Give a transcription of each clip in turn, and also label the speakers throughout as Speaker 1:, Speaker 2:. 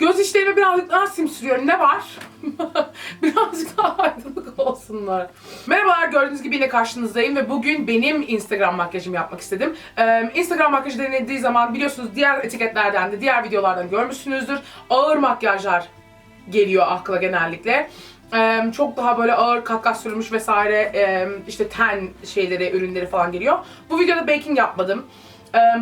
Speaker 1: Göz işlerime birazcık daha sim sürüyorum. Ne var? birazcık daha aydınlık olsunlar. Merhabalar gördüğünüz gibi yine karşınızdayım ve bugün benim Instagram makyajımı yapmak istedim. Ee, Instagram makyajı denildiği zaman biliyorsunuz diğer etiketlerden de diğer videolardan görmüşsünüzdür. Ağır makyajlar geliyor akla genellikle. Ee, çok daha böyle ağır kat sürülmüş vesaire ee, işte ten şeyleri, ürünleri falan geliyor. Bu videoda baking yapmadım.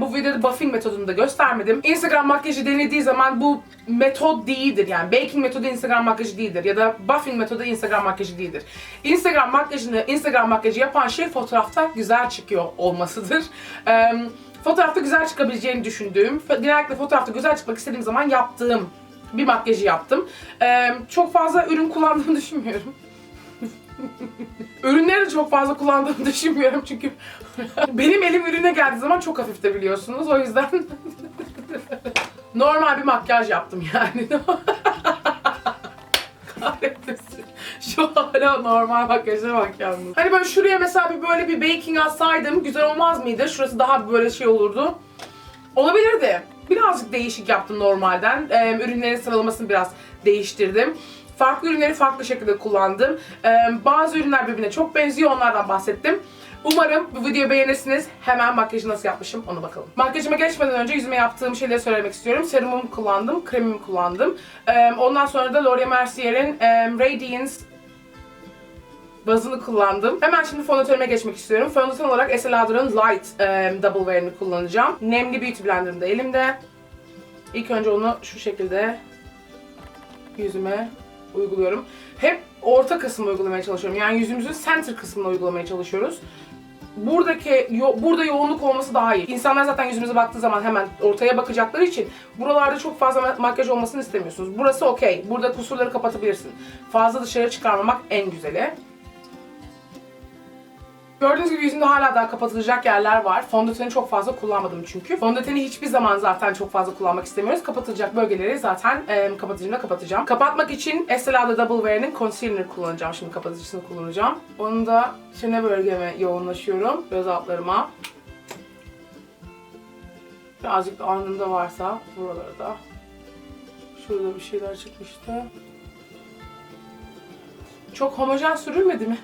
Speaker 1: Bu videoda buffing metodunu da göstermedim. Instagram makyajı denildiği zaman bu metod değildir yani. Baking metodu Instagram makyajı değildir ya da buffing metodu Instagram makyajı değildir. Instagram makyajını, Instagram makyajı yapan şey fotoğrafta güzel çıkıyor olmasıdır. Ee, fotoğrafta güzel çıkabileceğini düşündüğüm, genellikle fotoğrafta güzel çıkmak istediğim zaman yaptığım bir makyajı yaptım. Çok fazla ürün kullandığımı düşünmüyorum. Ürünleri de çok fazla kullandığımı düşünmüyorum çünkü benim elim ürüne geldiği zaman çok hafif de biliyorsunuz. O yüzden normal bir makyaj yaptım yani. Kahretmesin. Şu hala normal makyaja bak yalnız. Hani böyle şuraya mesela bir böyle bir baking atsaydım güzel olmaz mıydı? Şurası daha böyle şey olurdu. Olabilirdi. Birazcık değişik yaptım normalden. Ee, ürünlerin sıralamasını biraz değiştirdim. Farklı ürünleri farklı şekilde kullandım. Ee, bazı ürünler birbirine çok benziyor, onlardan bahsettim. Umarım bu videoyu beğenirsiniz. Hemen makyajı nasıl yapmışım ona bakalım. Makyajıma geçmeden önce yüzüme yaptığım şeyleri söylemek istiyorum. Serumumu kullandım, kremimi kullandım. Ee, ondan sonra da L'Oreal Mercier'in e, Radiance bazını kullandım. Hemen şimdi fondötenime geçmek istiyorum. Fondöten olarak Estee Lauder'ın Light e, Double Wear'ini kullanacağım. Nemli Beauty Blender'ım da elimde. İlk önce onu şu şekilde yüzüme uyguluyorum. Hep orta kısmı uygulamaya çalışıyorum. Yani yüzümüzün center kısmını uygulamaya çalışıyoruz. Buradaki yo- burada yoğunluk olması daha iyi. İnsanlar zaten yüzümüze baktığı zaman hemen ortaya bakacakları için buralarda çok fazla ma- makyaj olmasını istemiyorsunuz. Burası okey. Burada kusurları kapatabilirsin. Fazla dışarı çıkarmamak en güzeli. Gördüğünüz gibi yüzümde hala daha kapatılacak yerler var. Fondöteni çok fazla kullanmadım çünkü. Fondöteni hiçbir zaman zaten çok fazla kullanmak istemiyoruz. Kapatılacak bölgeleri zaten e, kapatıcımla kapatacağım. Kapatmak için Estee Lauder Double Wear'in concealer kullanacağım. Şimdi kapatıcısını kullanacağım. Onu da çene bölgeme yoğunlaşıyorum. Göz altlarıma. Birazcık da alnımda varsa buralara da. Şurada bir şeyler çıkmıştı. Çok homojen sürülmedi mi?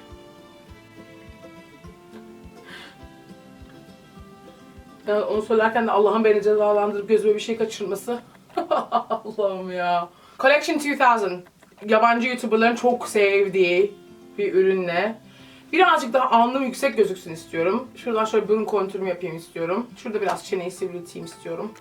Speaker 1: Ya onu söylerken de Allah'ın beni cezalandırıp gözüme bir şey kaçırması. Allah'ım ya. Collection 2000. Yabancı YouTuber'ların çok sevdiği bir ürünle. Birazcık daha alnım yüksek gözüksün istiyorum. Şuradan şöyle burun kontürümü yapayım istiyorum. Şurada biraz çeneyi sivrilteyim istiyorum.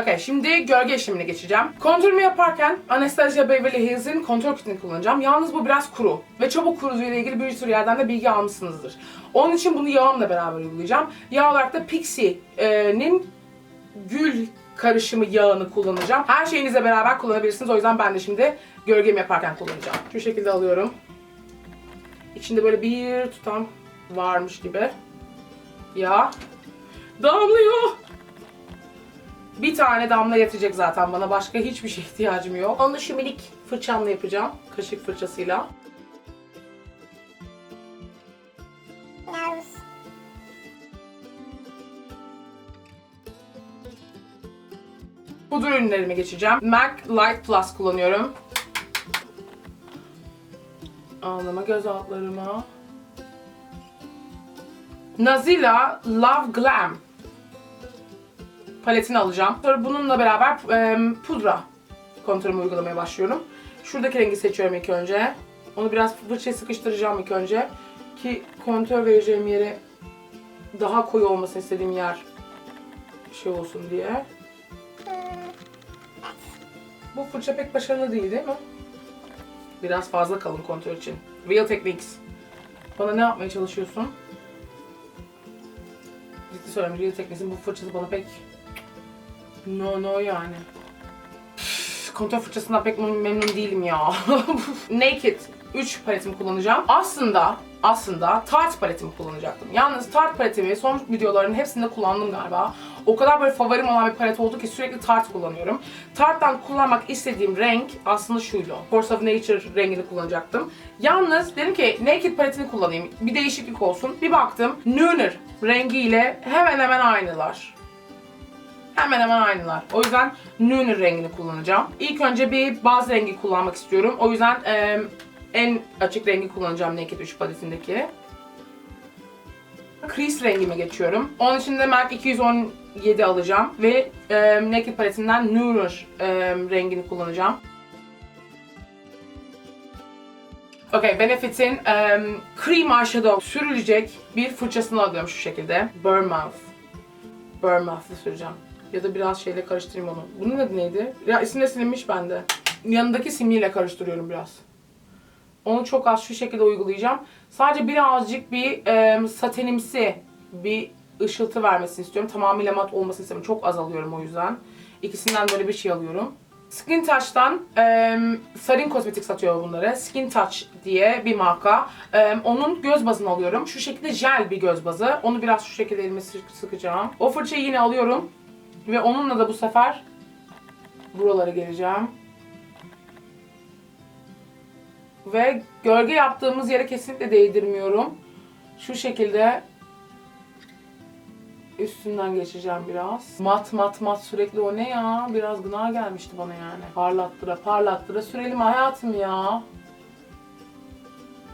Speaker 1: Okey, şimdi gölge işlemine geçeceğim. Kontürümü yaparken Anastasia Beverly Hills'in kontür kitini kullanacağım. Yalnız bu biraz kuru ve çabuk kuruduğu ile ilgili bir sürü yerden de bilgi almışsınızdır. Onun için bunu yağımla beraber uygulayacağım. Yağ olarak da Pixie'nin gül karışımı yağını kullanacağım. Her şeyinizle beraber kullanabilirsiniz. O yüzden ben de şimdi gölgemi yaparken kullanacağım. Şu şekilde alıyorum. İçinde böyle bir tutam varmış gibi. Yağ. Damlıyor. Bir tane damla yetecek zaten bana. Başka hiçbir şey ihtiyacım yok. Onu şu minik fırçamla yapacağım. Kaşık fırçasıyla. Pudra ürünlerime geçeceğim. MAC Light Plus kullanıyorum. Alnıma, göz altlarıma. Nazila Love Glam paletini alacağım. Sonra bununla beraber e, pudra kontürümü uygulamaya başlıyorum. Şuradaki rengi seçiyorum ilk önce. Onu biraz fırçaya sıkıştıracağım ilk önce. Ki kontör vereceğim yere daha koyu olmasını istediğim yer şey olsun diye. Bu fırça pek başarılı değil değil mi? Biraz fazla kalın kontör için. Real Techniques. Bana ne yapmaya çalışıyorsun? Söylüyorum Real Techniques'in bu fırçası bana pek No no yani. Üf, Kontör fırçasından pek mem- memnun değilim ya. Naked 3 paletimi kullanacağım. Aslında aslında Tarte paletimi kullanacaktım. Yalnız Tarte paletimi son videoların hepsinde kullandım galiba. O kadar böyle favorim olan bir palet oldu ki sürekli Tarte kullanıyorum. Tarte'dan kullanmak istediğim renk aslında şuydu. Force of Nature rengini kullanacaktım. Yalnız dedim ki Naked paletini kullanayım. Bir değişiklik olsun. Bir baktım Nooner rengiyle hemen hemen aynılar. hemen hemen aynılar. O yüzden Nude rengini kullanacağım. İlk önce bir baz rengi kullanmak istiyorum. O yüzden e, en açık rengi kullanacağım Naked 3 paletindeki. Crease rengime geçiyorum. Onun için de MAC 217 alacağım ve e, Naked paletinden Nude e, rengini kullanacağım. Okay, Benefit'in um, Cream Eyeshadow sürülecek bir fırçasını alıyorum şu şekilde. Burmouth. Burmouth'ı süreceğim. Ya da biraz şeyle karıştırayım onu. Bunun adı neydi? Ya isim de silinmiş bende. Yanındaki simliyle karıştırıyorum biraz. Onu çok az şu şekilde uygulayacağım. Sadece birazcık bir um, satenimsi bir ışıltı vermesini istiyorum. Tamamıyla mat olmasını istemiyorum. Çok az alıyorum o yüzden. İkisinden böyle bir şey alıyorum. Skin Touch'tan e, Sarin Kozmetik satıyor bunları. Skin Touch diye bir marka. E, onun göz bazını alıyorum. Şu şekilde jel bir göz bazı. Onu biraz şu şekilde elime sık- sıkacağım. O fırçayı yine alıyorum. Ve onunla da bu sefer buralara geleceğim. Ve gölge yaptığımız yere kesinlikle değdirmiyorum. Şu şekilde Üstünden geçeceğim biraz. Mat mat mat sürekli o ne ya? Biraz gına gelmişti bana yani. Parlattıra parlattıra sürelim hayatım ya.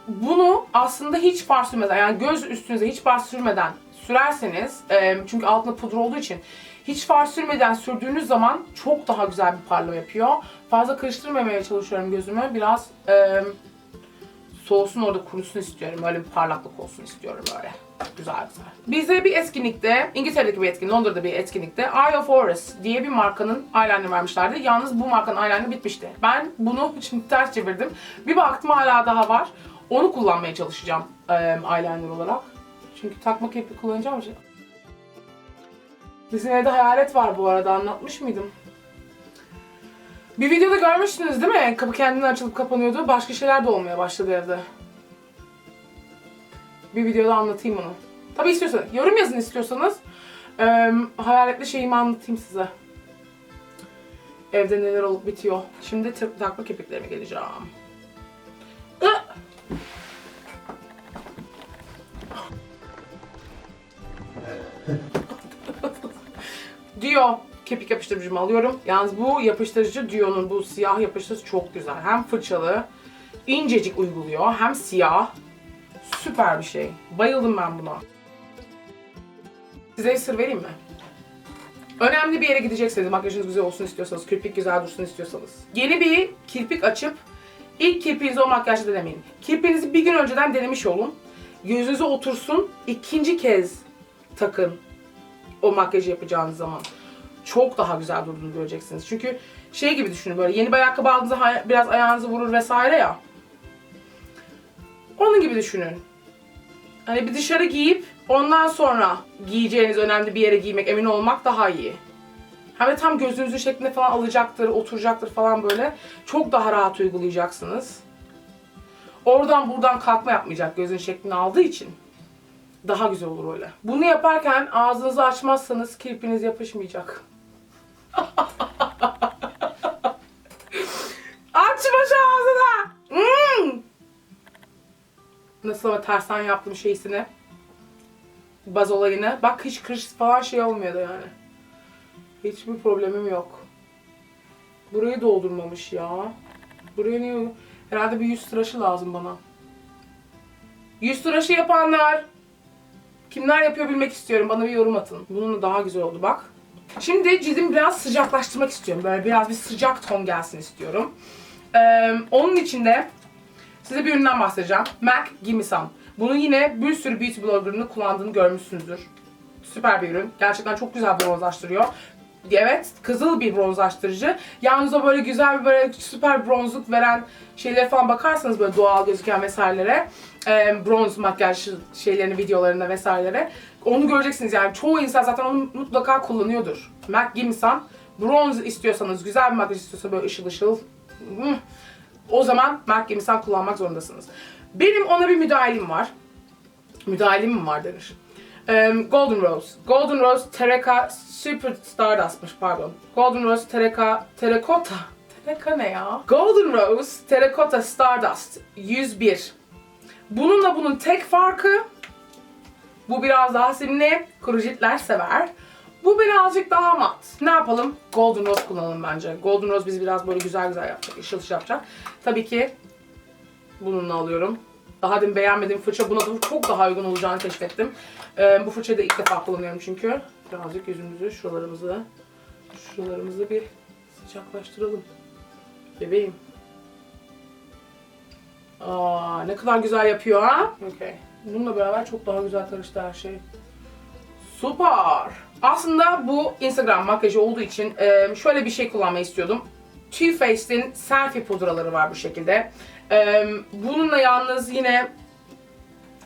Speaker 1: Bunu aslında hiç far sürmeden yani göz üstünüze hiç far sürmeden sürerseniz e, çünkü altında pudra olduğu için hiç far sürmeden sürdüğünüz zaman çok daha güzel bir parlama yapıyor. Fazla karıştırmamaya çalışıyorum gözümü. Biraz e, soğusun orada kurusun istiyorum. Öyle bir parlaklık olsun istiyorum böyle. Güzel güzel. Bize bir etkinlikte, İngiltere'deki bir etkinlik, Londra'da bir etkinlikte Eye of Horus diye bir markanın eyeliner vermişlerdi. Yalnız bu markanın eyeliner bitmişti. Ben bunu şimdi ters çevirdim. Bir baktım hala daha var. Onu kullanmaya çalışacağım eyeliner olarak. Çünkü takma kirpik kullanacağım. Bizim evde hayalet var bu arada anlatmış mıydım? Bir videoda görmüştünüz değil mi? Kapı kendinden açılıp kapanıyordu. Başka şeyler de olmaya başladı evde. Bir videoda anlatayım onu. Tabii istiyorsanız, yorum yazın istiyorsanız. Ee, hayaletli şeyimi anlatayım size. Evde neler olup bitiyor. Şimdi takma kirpiklerime geleceğim. Diyor kepik yapıştırıcımı alıyorum. Yalnız bu yapıştırıcı Dio'nun bu siyah yapıştırıcısı çok güzel. Hem fırçalı, incecik uyguluyor hem siyah. Süper bir şey. Bayıldım ben buna. Size bir sır vereyim mi? Önemli bir yere gidecekseniz, makyajınız güzel olsun istiyorsanız, kirpik güzel dursun istiyorsanız. Yeni bir kirpik açıp ilk kirpiğinizi o makyajla denemeyin. Kirpiğinizi bir gün önceden denemiş olun. Yüzünüze otursun, ikinci kez takın o makyajı yapacağınız zaman. Çok daha güzel durduğunu göreceksiniz. Çünkü şey gibi düşünün böyle yeni bir ayakkabı aldığınızda biraz ayağınızı vurur vesaire ya. Onun gibi düşünün. Hani bir dışarı giyip ondan sonra giyeceğiniz önemli bir yere giymek, emin olmak daha iyi. Hem de tam gözünüzün şeklinde falan alacaktır, oturacaktır falan böyle. Çok daha rahat uygulayacaksınız. Oradan buradan kalkma yapmayacak gözün şeklini aldığı için. Daha güzel olur öyle. Bunu yaparken ağzınızı açmazsanız kirpiniz yapışmayacak. Açma şu ağzını! Nasıl ama tersten yaptım şeysini. Baz olayını. Bak hiç kırış falan şey olmuyordu yani. Hiçbir problemim yok. Burayı doldurmamış ya. Buraya niye... Herhalde bir yüz tıraşı lazım bana. Yüz tıraşı yapanlar. Kimler yapıyor bilmek istiyorum. Bana bir yorum atın. Bununla daha güzel oldu bak. Şimdi cildimi biraz sıcaklaştırmak istiyorum. Böyle biraz bir sıcak ton gelsin istiyorum. Ee, onun için de size bir üründen bahsedeceğim. MAC Some. Bunu yine bir sürü beauty blogger'ını kullandığını görmüşsünüzdür. Süper bir ürün. Gerçekten çok güzel bronzlaştırıyor. Evet, kızıl bir bronzlaştırıcı. Yalnız o böyle güzel bir böyle süper bronzluk veren şeylere falan bakarsanız böyle doğal gözüken vesairelere, e, bronz makyaj şeylerini, videolarında vesairelere onu göreceksiniz yani. Çoğu insan zaten onu mutlaka kullanıyordur. MAC Some. Bronz istiyorsanız, güzel bir makyaj istiyorsanız böyle ışıl ışıl, hmm, o zaman Gimme Some kullanmak zorundasınız. Benim ona bir müdahalim var. Müdahalim mi var denir. Golden Rose. Golden Rose Tereka Super Stardust'mış pardon. Golden Rose Tereka Terracotta. Tereka ne ya? Golden Rose Terracotta Stardust 101. Bununla bunun tek farkı bu biraz daha simli. Kuru ciltler sever. Bu birazcık daha mat. Ne yapalım? Golden Rose kullanalım bence. Golden Rose bizi biraz böyle güzel güzel yapacak, ışıl ışıl yapacak. Tabii ki bununla alıyorum. Daha demin beğenmediğim fırça buna da çok daha uygun olacağını keşfettim. Ee, bu fırçayı da ilk defa kullanıyorum çünkü. Birazcık yüzümüzü, şuralarımızı, şuralarımızı bir sıcaklaştıralım. Bebeğim. Aa, ne kadar güzel yapıyor ha? Okay. Bununla beraber çok daha güzel karıştı her şey. Süper. Aslında bu Instagram makyajı olduğu için e, şöyle bir şey kullanmayı istiyordum. Too Faced'in selfie pudraları var bu şekilde. E, bununla yalnız yine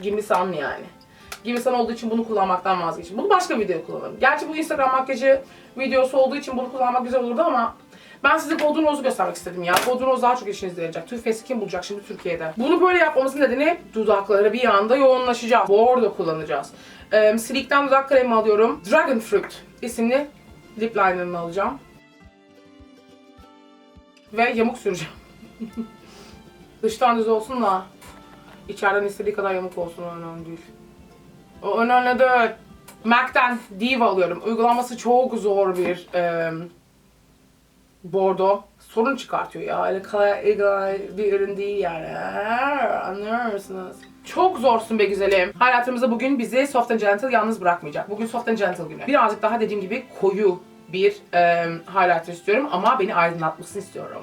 Speaker 1: Gimme Sun yani. Gimme Sun olduğu için bunu kullanmaktan vazgeçtim. Bunu başka bir videoda kullanırım. Gerçi bu Instagram makyajı videosu olduğu için bunu kullanmak güzel olurdu ama ben size Rose'u göstermek istedim ya. Rose daha çok işinize yarayacak. Too Faced'i kim bulacak şimdi Türkiye'de? Bunu böyle yapmamızın nedeni dudaklara bir anda yoğunlaşacağız. Bordo kullanacağız. Ee, Sleek'ten dudak kremi alıyorum. Dragon Fruit isimli lip liner'ını alacağım. Ve yamuk süreceğim. Dıştan düz olsun da içeriden istediği kadar yamuk olsun önemli değil. O önemli değil. MAC'ten Diva alıyorum. Uygulaması çok zor bir e, bordo. Sorun çıkartıyor ya. Öyle kolay bir ürün değil yani. Anlıyor musunuz? Çok zorsun be güzelim. Hayatımızda bugün bizi Soft and Gentle yalnız bırakmayacak. Bugün Soft and Gentle günü. Birazcık daha dediğim gibi koyu bir e, highlighter istiyorum ama beni aydınlatmasını istiyorum.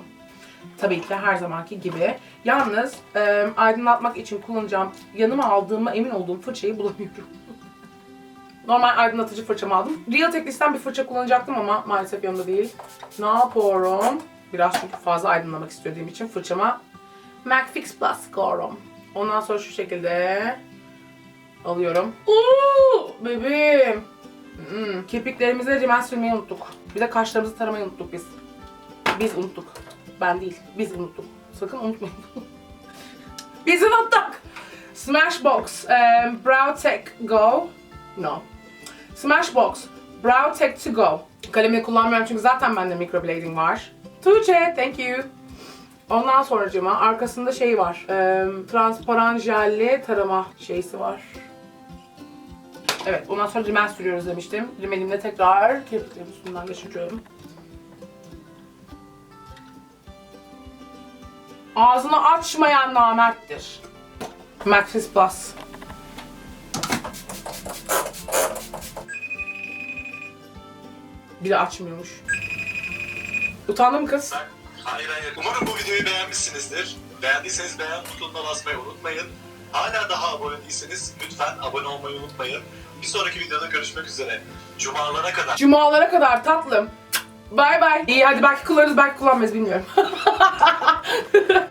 Speaker 1: Tabii ki her zamanki gibi. Yalnız e, aydınlatmak için kullanacağım, yanıma aldığıma emin olduğum fırçayı bulamıyorum. Normal aydınlatıcı fırçamı aldım. Real Techniques'ten bir fırça kullanacaktım ama maalesef yanımda değil. Ne yapıyorum? Biraz çünkü fazla aydınlamak istediğim için fırçama MAC Fix Plus sıkıyorum. Ondan sonra şu şekilde alıyorum. Uuu bebeğim. Hmm, kirpiklerimize rimel sürmeyi unuttuk. Bir de kaşlarımızı taramayı unuttuk biz. Biz unuttuk. Ben değil. Biz unuttuk. Sakın unutmayın. biz unuttuk. Smashbox um, Brow Tech Go. No. Smashbox Brow Tech To Go. Kalemini kullanmıyorum çünkü zaten bende microblading var. Tuğçe, thank you. Ondan sonracığıma arkasında şey var. E, transparan jelli tarama şeysi var. Evet, ondan sonra rimel sürüyoruz demiştim. Rimelimle tekrar kirpiklerin üstünden geçiriyorum. Ağzını açmayan namerttir. Maxis Plus. Bir de açmıyormuş. Utandın mı kız?
Speaker 2: Hayır hayır. Umarım bu videoyu beğenmişsinizdir. Beğendiyseniz beğen butonuna basmayı unutmayın. Hala daha abone değilseniz lütfen abone olmayı unutmayın. Bir sonraki videoda görüşmek üzere. Cumalara kadar.
Speaker 1: Cumalara kadar tatlım. Bay bay. İyi hadi belki kullanırız belki kullanmayız bilmiyorum.